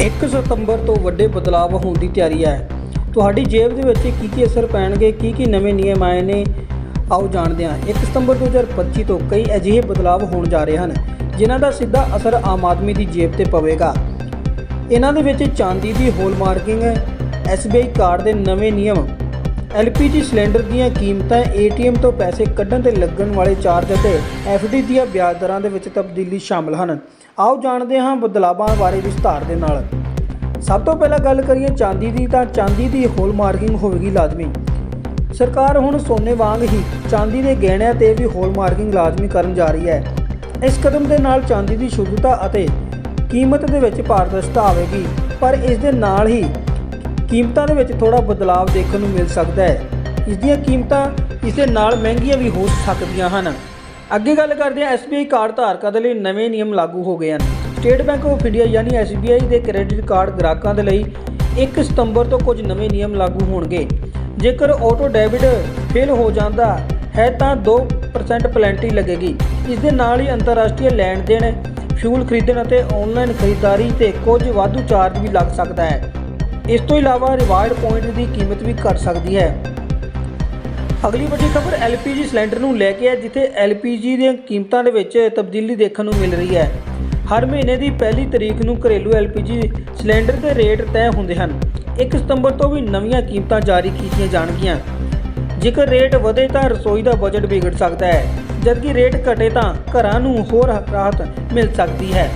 1 ਸਤੰਬਰ ਤੋਂ ਵੱਡੇ ਬਦਲਾਅ ਹੋਣ ਦੀ ਤਿਆਰੀ ਹੈ। ਤੁਹਾਡੀ ਜੇਬ ਦੇ ਵਿੱਚ ਕੀ ਕੀ ਅਸਰ ਪੈਣਗੇ? ਕੀ ਕੀ ਨਵੇਂ ਨਿਯਮ ਆਏ ਨੇ? ਆਓ ਜਾਣਦੇ ਹਾਂ। 1 ਸਤੰਬਰ 2025 ਤੋਂ ਕਈ ਅਜਿਹੇ ਬਦਲਾਅ ਹੋਣ ਜਾ ਰਹੇ ਹਨ, ਜਿਨ੍ਹਾਂ ਦਾ ਸਿੱਧਾ ਅਸਰ ਆਮ ਆਦਮੀ ਦੀ ਜੇਬ ਤੇ ਪਵੇਗਾ। ਇਹਨਾਂ ਦੇ ਵਿੱਚ ਚਾਂਦੀ ਦੀ ਹੋਲ ਹੋਲਮਾਰਕਿੰਗ SBI ਕਾਰਡ ਦੇ ਨਵੇਂ ਨਿਯਮ LPG ਸਿਲੰਡਰ ਦੀਆਂ ਕੀਮਤਾਂ ATM ਤੋਂ ਪੈਸੇ ਕੱਢਣ ਤੇ ਲੱਗਣ ਵਾਲੇ ਚਾਰਜ ਅਤੇ FD ਦੀਆਂ ਵਿਆਜ ਦਰਾਂ ਦੇ ਵਿੱਚ ਤਬਦੀਲੀ ਸ਼ਾਮਲ ਹਨ। ਆਓ ਜਾਣਦੇ ਹਾਂ ਬਦਲਾਵਾਂ ਬਾਰੇ ਵਿਸਥਾਰ ਦੇ ਨਾਲ। ਸਭ ਤੋਂ ਪਹਿਲਾਂ ਗੱਲ ਕਰੀਏ ਚਾਂਦੀ ਦੀ, ਤਾਂ ਚਾਂਦੀ ਦੀ ਹੋਲ ਮਾਰਕਿੰਗ ਹੋਵੇਗੀ ਲਾਜ਼ਮੀ। ਸਰਕਾਰ ਹੁਣ ਸੋਨੇ ਵਾਂਗ ਹੀ ਚਾਂਦੀ ਦੇ ਗਹਿਣਿਆਂ ਤੇ ਵੀ ਹੋਲ ਮਾਰਕਿੰਗ ਲਾਜ਼ਮੀ ਕਰਨ ਜਾ ਰਹੀ ਹੈ। ਇਸ ਕਦਮ ਦੇ ਨਾਲ ਚਾਂਦੀ ਦੀ ਸ਼ੁੱਧਤਾ ਅਤੇ ਕੀਮਤ ਦੇ ਵਿੱਚ ਪਾਰਦਰਸ਼ਤਾ ਆਵੇਗੀ, ਪਰ ਇਸ ਦੇ ਨਾਲ ਹੀ ਕੀਮਤਾਂ ਦੇ ਵਿੱਚ ਥੋੜਾ ਬਦਲਾਅ ਦੇਖਣ ਨੂੰ ਮਿਲ ਸਕਦਾ ਹੈ। ਇਸ ਦੀਆਂ ਕੀਮਤਾਂ ਇਸ ਦੇ ਨਾਲ ਮਹਿੰਗੀਆਂ ਵੀ ਹੋ ਸਕਦੀਆਂ ਹਨ। ਅੱਗੇ ਗੱਲ ਕਰਦੇ ਹਾਂ SBI ਕਾਰਡ ਧਾਰਕਾਂ ਦੇ ਲਈ ਨਵੇਂ ਨਿਯਮ ਲਾਗੂ ਹੋ ਗਏ ਹਨ। ਸਟੇਟ ਬੈਂਕ ਆਫ ਇੰਡੀਆ ਯਾਨੀ SBI ਦੇ ਕ੍ਰੈਡਿਟ ਕਾਰਡ ਗ੍ਰਾਹਕਾਂ ਦੇ ਲਈ 1 ਸਤੰਬਰ ਤੋਂ ਕੁਝ ਨਵੇਂ ਨਿਯਮ ਲਾਗੂ ਹੋਣਗੇ। ਜੇਕਰ ਆਟੋ ਡੈਬਿਟ ਫੇਲ ਹੋ ਜਾਂਦਾ ਹੈ ਤਾਂ 2% ਪੈਨਲਟੀ ਲੱਗੇਗੀ। ਇਸ ਦੇ ਨਾਲ ਹੀ ਅੰਤਰਰਾਸ਼ਟਰੀ ਲੈਣ ਦੇਣ ਫਿਊਲ ਖਰੀਦਣ ਅਤੇ ਆਨਲਾਈਨ ਖਰੀਦਦਾਰੀ ਤੇ ਕੁਝ ਵਾਧੂ ਚਾਰਜ ਵੀ ਲੱਗ ਸਕਦਾ ਹੈ। ਇਸ ਤੋਂ ਇਲਾਵਾ ਰਿਵਾਰਡ ਪੁਆਇੰਟ ਦੀ ਕੀਮਤ ਵੀ ਘਟ ਸਕਦੀ ਹੈ। ਅਗਲੀ ਵੱਡੀ ਖਬਰ LPG ਸਿਲੰਡਰ ਨੂੰ ਲੈ ਕੇ ਹੈ, ਜਿੱਥੇ LPG ਦੀਆਂ ਕੀਮਤਾਂ ਦੇ ਵਿੱਚ ਤਬਦੀਲੀ ਦੇਖਣ ਨੂੰ ਮਿਲ ਰਹੀ ਹੈ। ਹਰ ਮਹੀਨੇ ਦੀ ਪਹਿਲੀ ਤਰੀਕ ਨੂੰ ਘਰੇਲੂ LPG ਸਿਲੰਡਰ ਦੇ ਰੇਟ ਤੈਅ ਹੁੰਦੇ ਹਨ। 1 ਸਤੰਬਰ ਤੋਂ ਵੀ ਨਵੀਆਂ ਕੀਮਤਾਂ ਜਾਰੀ ਕੀਤੀਆਂ ਜਾਣਗੀਆਂ। ਜੇਕਰ ਰੇਟ ਵਧੇ ਤਾਂ ਰਸੋਈ ਦਾ ਬਜਟ ਵਿਗੜ ਸਕਦਾ ਹੈ। ਜਦਕਿ ਰੇਟ ਘਟੇ ਤਾਂ ਘਰਾਂ ਨੂੰ ਹੋਰ ਰਾਹਤ ਮਿਲ ਸਕਦੀ ਹੈ।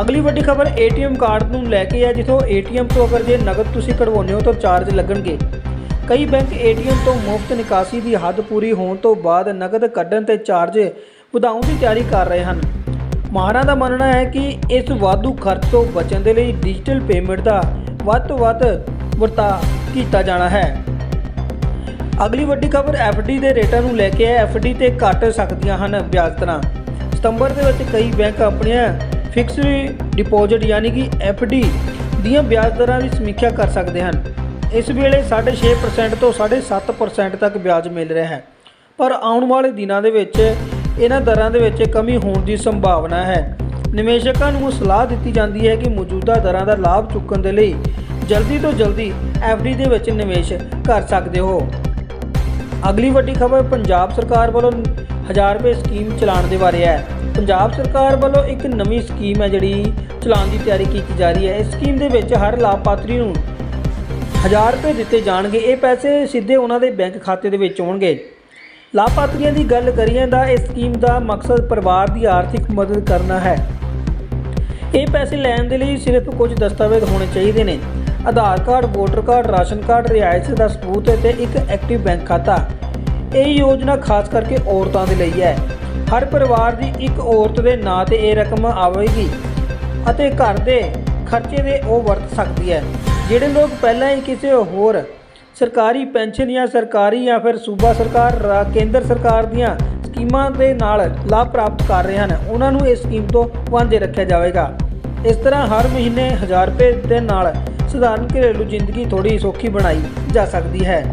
ਅਗਲੀ ਵੱਡੀ ਖਬਰ ATM ਕਾਰਡ ਨੂੰ ਲੈ ਕੇ ਹੈ ਜਿੱਥੋਂ ATM ਤੋਂ ਅਗਰ ਜੇ ਨਗਦ ਤੁਸੀਂ ਕਢਵਾਉਂਦੇ ਹੋ ਤਾਂ ਚਾਰਜ ਲੱਗਣਗੇ। ਕਈ ਬੈਂਕ ATM ਤੋਂ ਮੁਫਤ ਨਿਕਾਸੀ ਦੀ ਹੱਦ ਪੂਰੀ ਹੋਣ ਤੋਂ ਬਾਅਦ ਨਗਦ ਕੱਢਣ ਤੇ ਚਾਰਜ ਵਧਾਉਣ ਦੀ ਤਿਆਰੀ ਕਰ ਰਹੇ ਹਨ। ਮਾਹਰਾਂ ਦਾ ਮੰਨਣਾ ਹੈ ਕਿ ਇਸ ਵਾਧੂ ਖਰਚ ਤੋਂ ਬਚਣ ਦੇ ਲਈ ਡਿਜੀਟਲ ਪੇਮੈਂਟ ਦਾ ਵੱਧ ਤੋਂ ਵੱਧ ਵਰਤਾ ਕੀਤਾ ਜਾਣਾ ਹੈ। ਅਗਲੀ ਵੱਡੀ ਖਬਰ FD ਦੇ ਰੇਟਾਂ ਨੂੰ ਲੈ ਕੇ ਹੈ FD ਤੇ ਘਟ ਸਕਦੀਆਂ ਹਨ ਵਿਆਜ ਦਰਾਂ ਸਤੰਬਰ ਦੇ ਵਿੱਚ ਕਈ ਬੈਂਕ ਆਪਣੀਆਂ ਫਿਕਸਡ ਡਿਪੋਜ਼ਿਟ ਯਾਨੀ ਕਿ FD ਦੀਆਂ ਵਿਆਜ ਦਰਾਂ ਦੀ ਸਮੀਖਿਆ ਕਰ ਸਕਦੇ ਹਨ। ਇਸ ਵੇਲੇ 6.5% ਤੋਂ 7.5% ਤੱਕ ਵਿਆਜ ਮਿਲ ਰਿਹਾ ਹੈ। ਪਰ ਆਉਣ ਵਾਲੇ ਦਿਨਾਂ ਦੇ ਵਿੱਚ ਇਹਨਾਂ ਦਰਾਂ ਦੇ ਵਿੱਚ ਕਮੀ ਹੋਣ ਦੀ ਸੰਭਾਵਨਾ ਹੈ। ਨਿਵੇਸ਼ਕਾਂ ਨੂੰ ਸਲਾਹ ਦਿੱਤੀ ਜਾਂਦੀ ਹੈ ਕਿ ਮੌਜੂਦਾ ਦਰਾਂ ਦਾ ਲਾਭ ਚੁੱਕਣ ਦੇ ਲਈ ਜਲਦੀ ਤੋਂ ਜਲਦੀ FD ਦੇ ਵਿੱਚ ਨਿਵੇਸ਼ ਕਰ ਸਕਦੇ ਹੋ। ਅਗਲੀ ਵੱਡੀ ਖਬਰ, ਪੰਜਾਬ ਸਰਕਾਰ ਵੱਲੋਂ 1000 ਰੁਪਏ ਸਕੀਮ ਚਲਾਉਣ ਦੇ ਬਾਰੇ ਹੈ। ਪੰਜਾਬ ਸਰਕਾਰ ਵੱਲੋਂ ਇੱਕ ਨਵੀਂ ਸਕੀਮ ਹੈ ਜਿਹੜੀ ਚਲਾਉਣ ਦੀ ਤਿਆਰੀ ਕੀਤੀ ਜਾ ਰਹੀ ਹੈ। ਇਸ ਸਕੀਮ ਦੇ ਵਿੱਚ ਹਰ ਲਾਭਪਾਤਰੀ ਨੂੰ 1000 ਰੁਪਏ ਦਿੱਤੇ ਜਾਣਗੇ। ਇਹ ਪੈਸੇ ਸਿੱਧੇ ਉਹਨਾਂ ਦੇ ਬੈਂਕ ਖਾਤੇ ਦੇ ਵਿੱਚ ਆਉਣਗੇ। ਲਾਭਪਾਤਰੀਆਂ ਦੀ ਗੱਲ ਕਰੀਏ ਤਾਂ ਇਸ ਸਕੀਮ ਦਾ ਮਕਸਦ ਪਰਿਵਾਰ ਦੀ ਆਰਥਿਕ ਮਦਦ ਕਰਨਾ ਹੈ। ਇਹ ਪੈਸੇ ਲੈਣ ਦੇ ਲਈ ਸਿਰਫ ਕੁਝ ਦਸਤਾਵੇਜ਼ ਹੋਣੇ ਚਾਹੀਦੇ ਨੇ। Aadhaar card, voter card, ration card ਰਿਹਾਇਸ਼ ਦਾ ਸਬੂਤ ਅਤੇ ਇੱਕ ਐਕਟਿਵ ਬੈਂਕ ਖਾਤਾ। ਇਹ ਯੋਜਨਾ ਖਾਸ ਕਰਕੇ ਔਰਤਾਂ ਦੇ ਲਈ ਹੈ। ਹਰ ਪਰਿਵਾਰ ਦੀ ਇੱਕ ਔਰਤ ਦੇ ਨਾਂ ਤੇ ਇਹ ਰਕਮ ਆਵੇਗੀ ਅਤੇ ਘਰ ਦੇ ਖਰਚੇ ਦੇ ਉਹ ਵਰਤ ਸਕਦੀ ਹੈ। ਜਿਹੜੇ ਲੋਕ ਪਹਿਲਾਂ ਹੀ ਕਿਸੇ ਹੋਰ ਸਰਕਾਰੀ ਪੈਨਸ਼ਨ ਜਾਂ ਸਰਕਾਰੀ ਜਾਂ ਫਿਰ ਸੂਬਾ ਸਰਕਾਰ ਕੇਂਦਰ ਸਰਕਾਰ ਦੀਆਂ ਸਕੀਮਾਂ ਦੇ ਨਾਲ ਲਾਭ ਪ੍ਰਾਪਤ ਕਰ ਰਹੇ ਹਨ, ਉਹਨਾਂ ਨੂੰ ਇਸ ਸਕੀਮ ਤੋਂ ਵਾਂਝੇ ਰੱਖਿਆ ਜਾਵੇਗਾ। ਇਸ ਤਰ੍ਹਾਂ ਹਰ ਮਹੀਨੇ 1000 ਰੁਪਏ ਦੇ ਨਾਲ ਸਧਾਰਨ ਘਰੇਲੂ ਜ਼ਿੰਦਗੀ ਥੋੜੀ ਸੌਖੀ ਬਣਾਈ ਜਾ ਸਕਦੀ ਹੈ।